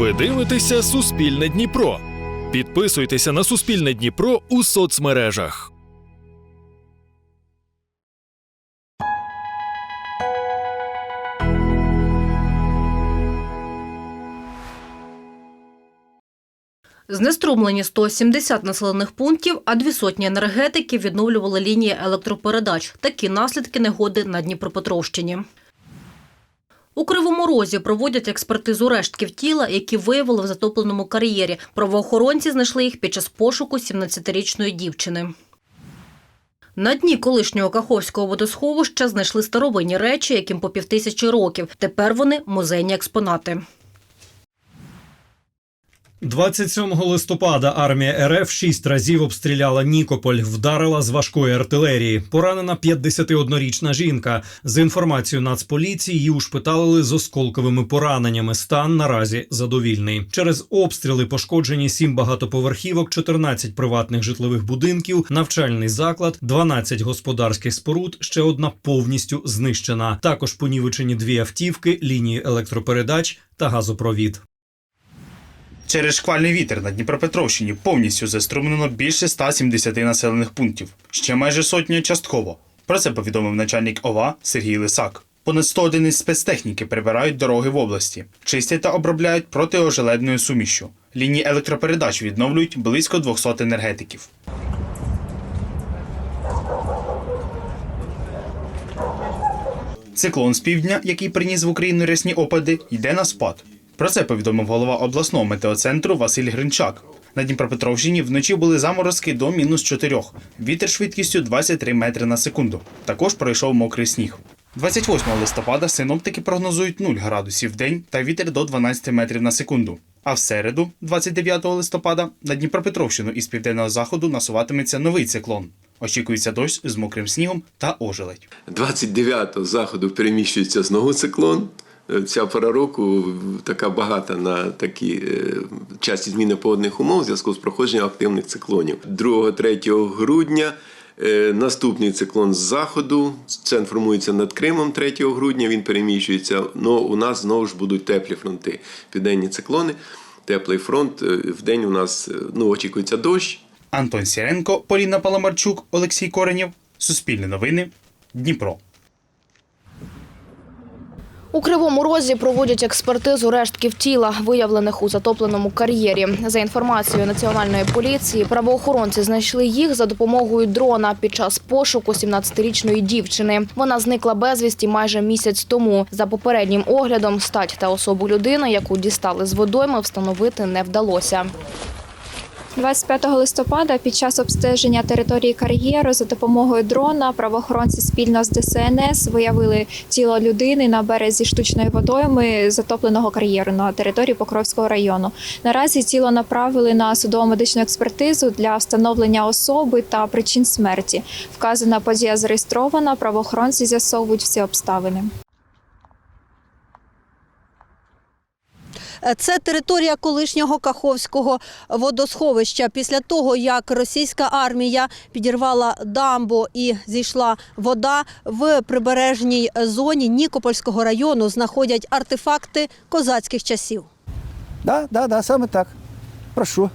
Ви дивитеся Суспільне Дніпро. Підписуйтеся на Суспільне Дніпро у соцмережах. Знеструмлені 170 населених пунктів, а дві сотні енергетиків відновлювали лінії електропередач. Такі наслідки негоди на Дніпропетровщині. У Кривому Розі проводять експертизу рештків тіла, які виявили в затопленому кар'єрі. Правоохоронці знайшли їх під час пошуку 17-річної дівчини. На дні колишнього Каховського водосховища знайшли старовинні речі, яким по півтисячі років. Тепер вони музейні експонати. 27 листопада армія РФ шість разів обстріляла Нікополь, вдарила з важкої артилерії. Поранена 51-річна жінка. З інформацією Нацполіції її ушпиталили з осколковими пораненнями. Стан наразі задовільний. Через обстріли пошкоджені сім багатоповерхівок, 14 приватних житлових будинків, навчальний заклад, 12 господарських споруд. Ще одна повністю знищена. Також понівечені дві автівки, лінії електропередач та газопровід. Через шквальний вітер на Дніпропетровщині повністю заструмлено більше 170 населених пунктів, ще майже сотня частково. Про це повідомив начальник ОВА Сергій Лисак. Понад 100 одиниць спецтехніки прибирають дороги в області, чистять та обробляють протиожеледною сумішшю. Лінії електропередач відновлюють близько 200 енергетиків. Циклон з півдня, який приніс в Україну рясні опади, йде на спад. Про це повідомив голова обласного метеоцентру Василь Гринчак. На Дніпропетровщині вночі були заморозки до мінус 4. Вітер швидкістю 23 метри на секунду. Також пройшов мокрий сніг. 28 листопада синоптики прогнозують 0 градусів в день та вітер до 12 метрів на секунду. А в середу, 29 листопада, на Дніпропетровщину із південного заходу насуватиметься новий циклон. Очікується дощ з мокрим снігом та ожеледь. 29-го заходу переміщується знову циклон. Е, Ця пора року така багата на такі е, часті зміни погодних умов в зв'язку з проходженням активних циклонів. 2-3 грудня е, наступний циклон з заходу. Це формується над Кримом 3 грудня. Він переміщується. Ну у нас знову ж будуть теплі фронти. Південні циклони, теплий фронт. Е, Вдень у нас ну, очікується дощ. Антон Сіренко, Поліна Паламарчук, Олексій Коренєв. Суспільне новини. Дніпро. У Кривому Розі проводять експертизу рештків тіла, виявлених у затопленому кар'єрі. За інформацією національної поліції, правоохоронці знайшли їх за допомогою дрона під час пошуку 17-річної дівчини. Вона зникла безвісті майже місяць тому. За попереднім оглядом стать та особу людини, яку дістали з водойми, встановити не вдалося. 25 листопада під час обстеження території кар'єру за допомогою дрона правоохоронці спільно з ДСНС виявили тіло людини на березі штучної водойми затопленого кар'єру на території Покровського району. Наразі тіло направили на судово-медичну експертизу для встановлення особи та причин смерті. Вказана подія зареєстрована. Правоохоронці з'ясовують всі обставини. Це територія колишнього Каховського водосховища. Після того, як російська армія підірвала дамбу і зійшла вода в прибережній зоні Нікопольського району, знаходять артефакти козацьких часів. Да, да, да, саме так. Прошу.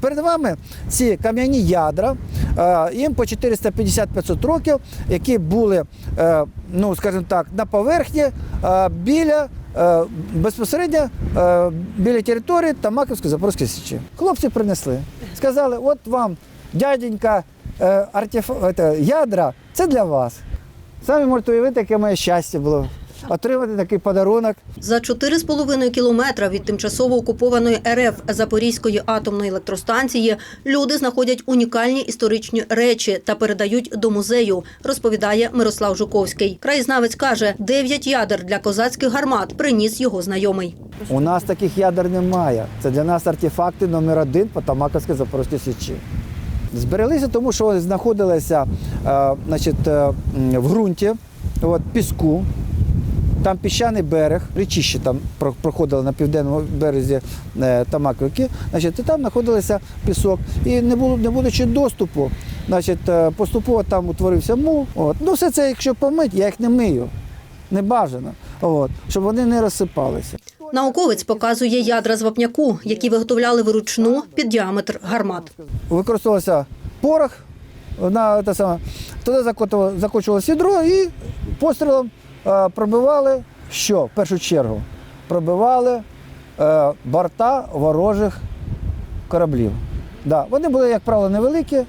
Перед вами ці кам'яні ядра, е, їм по 450-500 років, які були, е, ну скажімо так, на поверхні е, біля е, безпосередньо е, біля території Тамаківської Запорозької Січі. Хлопці принесли. Сказали, от вам, дяденька, артіф артеф... ядра, це для вас. Самі можете уявити, яке моє щастя було отримати такий подарунок. За 4,5 кілометра від тимчасово окупованої РФ Запорізької атомної електростанції люди знаходять унікальні історичні речі та передають до музею, розповідає Мирослав Жуковський. Краєзнавець каже, дев'ять ядер для козацьких гармат приніс його знайомий. У нас таких ядер немає. Це для нас артефакти номер один по Тамаковській Запорізькій Січі. Збереглися, тому що знаходилися е, значить, е, в ґрунті, от, піску. Там піщаний берег, річище там про- проходило на південному березі е, значить, і там знаходилися пісок. І не було, не будучи доступу, значить, е, поступово там утворився мул. От. Ну, все це, якщо помить, я їх не мию. Не бажано, от, щоб вони не розсипалися. Науковець показує ядра з вапняку, які виготовляли вручну під діаметр гармат. Використовувався порох, на те саме, туди закочувалося сідро і пострілом пробивали що в першу чергу? Пробивали е, борта ворожих кораблів. Да, вони були, як правило, невеликі,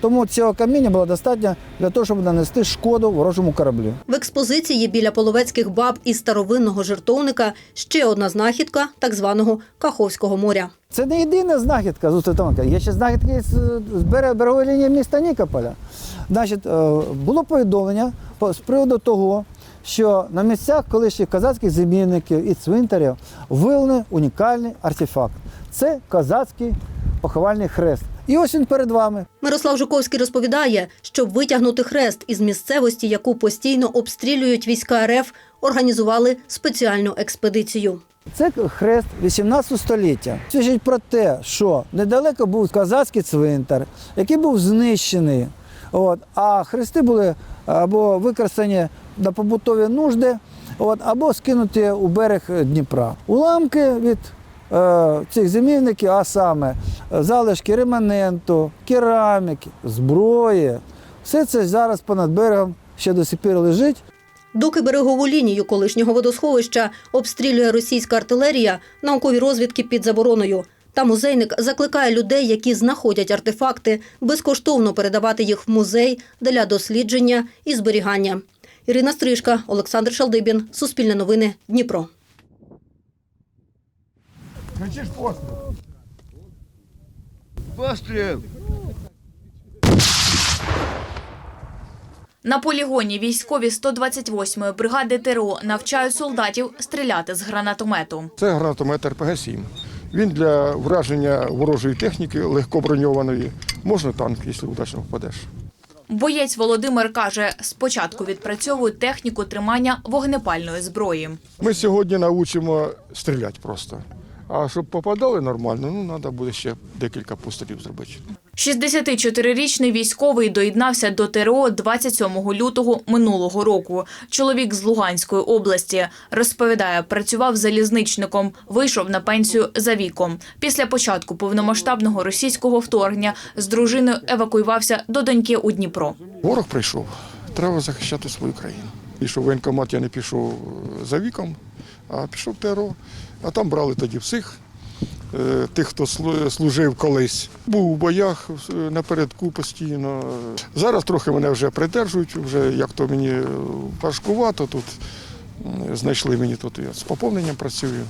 тому цього каміння було достатньо для того, щоб нанести шкоду ворожому кораблю. В експозиції біля половецьких баб із старовинного жертовника ще одна знахідка так званого Каховського моря. Це не єдина знахідка з Устатонка. Є ще знахідки з, з бере- берегової лінії міста Нікополя. Значить, е, було повідомлення по- з приводу того, що на місцях колишніх козацьких зимівників і цвинтарів виявлений унікальний артефакт. Це козацький поховальний хрест. І ось він перед вами. Мирослав Жуковський розповідає, щоб витягнути хрест із місцевості, яку постійно обстрілюють війська РФ, організували спеціальну експедицію. Це хрест 18 століття. Свідчить про те, що недалеко був козацький цвинтар, який був знищений. От, а хрести були або використані на побутові нужди, от, або скинуті у берег Дніпра. Уламки від е, цих зимівників, а саме е, залишки реманенту, кераміки, зброї, все це зараз понад берегом ще до сих лежить. Доки берегову лінію колишнього водосховища обстрілює російська артилерія, наукові розвідки під забороною. Та музейник закликає людей, які знаходять артефакти, безкоштовно передавати їх в музей для дослідження і зберігання. Ірина Стрижка, Олександр Шалдибін, Суспільне новини, Дніпро. На полігоні військові 128-ї бригади ТРО навчають солдатів стріляти з гранатомету. Це гранатомет РПГ-7. Він для враження ворожої техніки легкоброньованої. Можна танк, якщо удачно впадеш. Боєць Володимир каже, спочатку відпрацьовують техніку тримання вогнепальної зброї. Ми сьогодні навчимо стріляти просто. А щоб попадали нормально, ну треба буде ще декілька пострілів зробити. 64-річний військовий доєднався до ТРО 27 лютого минулого року. Чоловік з Луганської області розповідає, працював залізничником, вийшов на пенсію за віком. Після початку повномасштабного російського вторгнення з дружиною евакуювався до доньки у Дніпро. Ворог прийшов, треба захищати свою країну. Пішов в воєнкомат, я не пішов за віком, а пішов в ТРО. А там брали тоді всіх, тих, хто служив колись. Був у боях е, напередку постійно. Зараз трохи мене вже придержують, вже як то мені е, важкувато тут. Знайшли мені тут, я з поповненням працюю.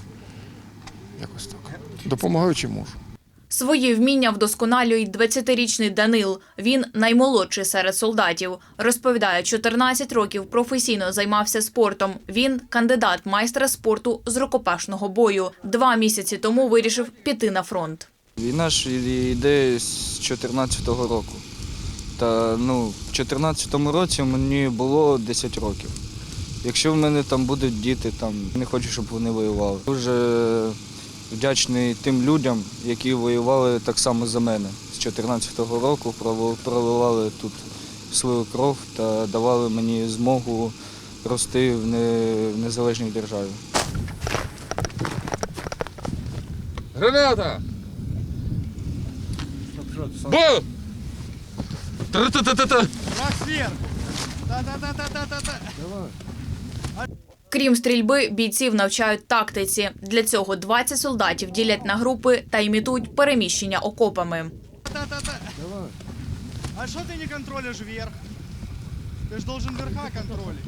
Якось так. Допомагаючи можу. Свої вміння вдосконалює 20-річний Данил. Він наймолодший серед солдатів. Розповідає, 14 років професійно займався спортом. Він кандидат майстра спорту з рукопашного бою. Два місяці тому вирішив піти на фронт. Війна ж йде з 14-го року. Та ну, в 14-му році мені було 10 років. Якщо в мене там будуть діти, там не хочу, щоб вони воювали. Дуже вдячний тим людям, які воювали так само за мене. З 14-го року проливали тут свою кров та давали мені змогу рости в незалежній державі. Граната! Бо! Та-та-та-та-та! Крім стрільби, бійців навчають тактиці. Для цього 20 солдатів ділять на групи та імітують переміщення окопами. А что ты не контролишь вверх? Ты же должен верха контролить.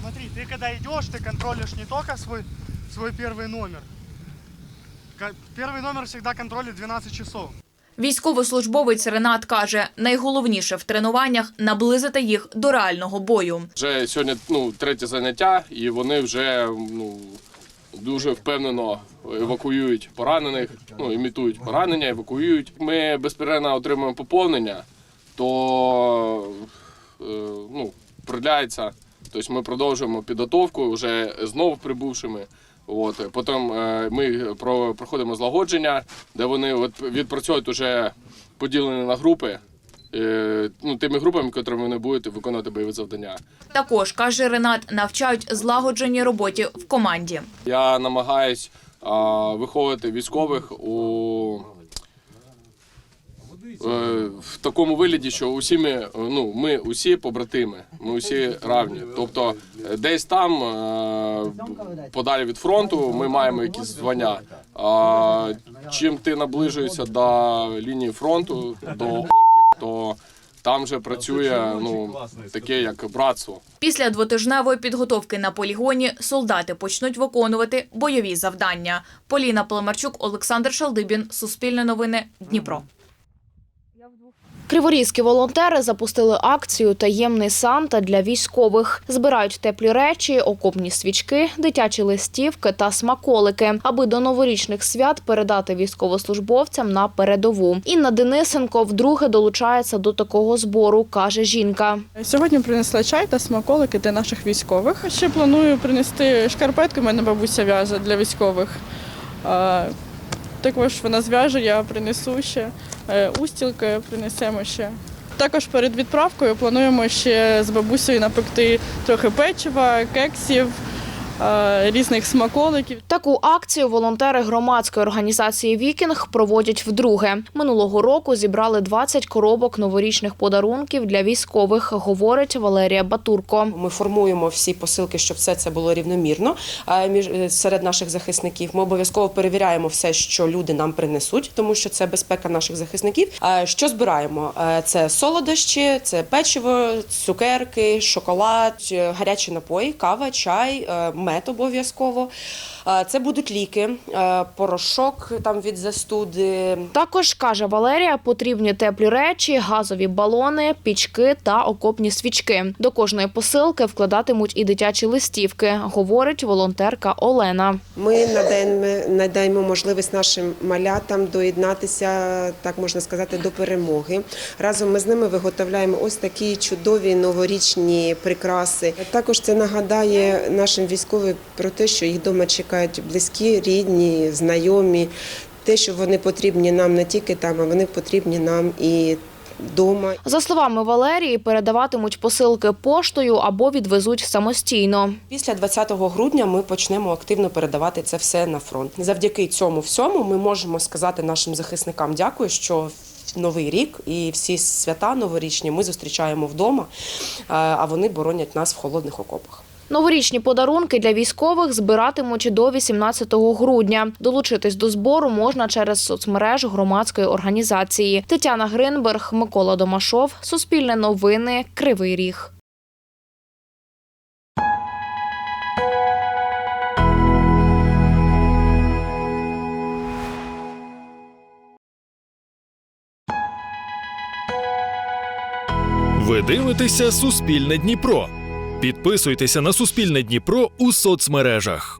Смотри, ты когда идешь, ты контролишь не только свой, свой первый номер. Ка- Первый номер всегда контролит 12 часов. Військовослужбовець Ренат каже, найголовніше в тренуваннях наблизити їх до реального бою. Вже сьогодні ну, третє заняття, і вони вже ну, дуже впевнено евакуюють поранених, ну, імітують поранення, евакуюють. Ми безперервно отримуємо поповнення, то е, ну, придляється. Тобто ми продовжуємо підготовку вже знов прибувшими. От, потім е, ми про, проходимо злагодження, де вони от, відпрацьовують уже поділені на групи е, ну, тими групами, котрими вони будуть виконувати бойові завдання. Також каже Ренат, навчають злагодженій роботі в команді. Я намагаюсь а, виховувати військових у в такому вигляді, що усі ми, ну, ми усі побратими, ми усі равні. Тобто е, десь там, е, подалі від фронту, ми маємо якісь звання. А чим ти наближуєшся до лінії фронту, до орків, то там вже працює ну, таке як братство. Після двотижневої підготовки на полігоні солдати почнуть виконувати бойові завдання. Поліна Паламарчук, Олександр Шалдибін, Суспільне новини, Дніпро. Криворізькі волонтери запустили акцію Таємний Санта для військових. Збирають теплі речі, окопні свічки, дитячі листівки та смаколики, аби до новорічних свят передати військовослужбовцям на передову. Інна Денисенко вдруге долучається до такого збору, каже жінка. Сьогодні принесла чай та смаколики для наших військових. Ще планую принести шкарпетки, в мене бабуся в'яже для військових. Також вона зв'яже, я принесу ще. Е, Устілки принесемо ще. Також перед відправкою плануємо ще з бабусею напекти трохи печива, кексів, різних смаколиків. Таку акцію волонтери громадської організації Вікінг проводять вдруге. Минулого року зібрали 20 коробок новорічних подарунків для військових, говорить Валерія Батурко. Ми формуємо всі посилки, щоб все це було рівномірно а, між е, серед наших захисників. Ми обов'язково перевіряємо все, що люди нам принесуть, тому що це безпека наших захисників. Що збираємо? Е, Це солодощі, це печиво, цукерки, шоколад, е, гарячі напої, кава, чай, е, мед обов'язково. Це будуть ліки, порошок там від застуди, Також каже Валерія, потрібні теплі речі, газові балони, пічки та окопні свічки. До кожної посилки вкладатимуть і дитячі листівки, говорить волонтерка Олена. Ми надаємо, надаємо можливість нашим малятам доєднатися, так можна сказати, до перемоги. Разом ми з ними виготовляємо ось такі чудові новорічні прикраси. Також це нагадає нашим військовим про те, що їх вдома чекають близькі, рідні, знайомі. Те, що вони потрібні нам не тільки там, а вони потрібні нам і вдома. За словами Валерії, передаватимуть посилки поштою або відвезуть самостійно. Після 20 грудня ми почнемо активно передавати це все на фронт. Завдяки цьому всьому ми можемо сказати нашим захисникам дякую, що в Новий рік і всі свята новорічні ми зустрічаємо вдома, а- а вони боронять нас в холодних окопах. Новорічні подарунки для військових збиратимуть до 18 грудня. Долучитись до збору можна через соцмереж громадської організації. Тетяна Гринберг, Микола Домашов, Суспільне новини, Кривий Ріг. Ви дивитеся Суспільне Дніпро. Підписуйтеся на Суспільне Дніпро у соцмережах.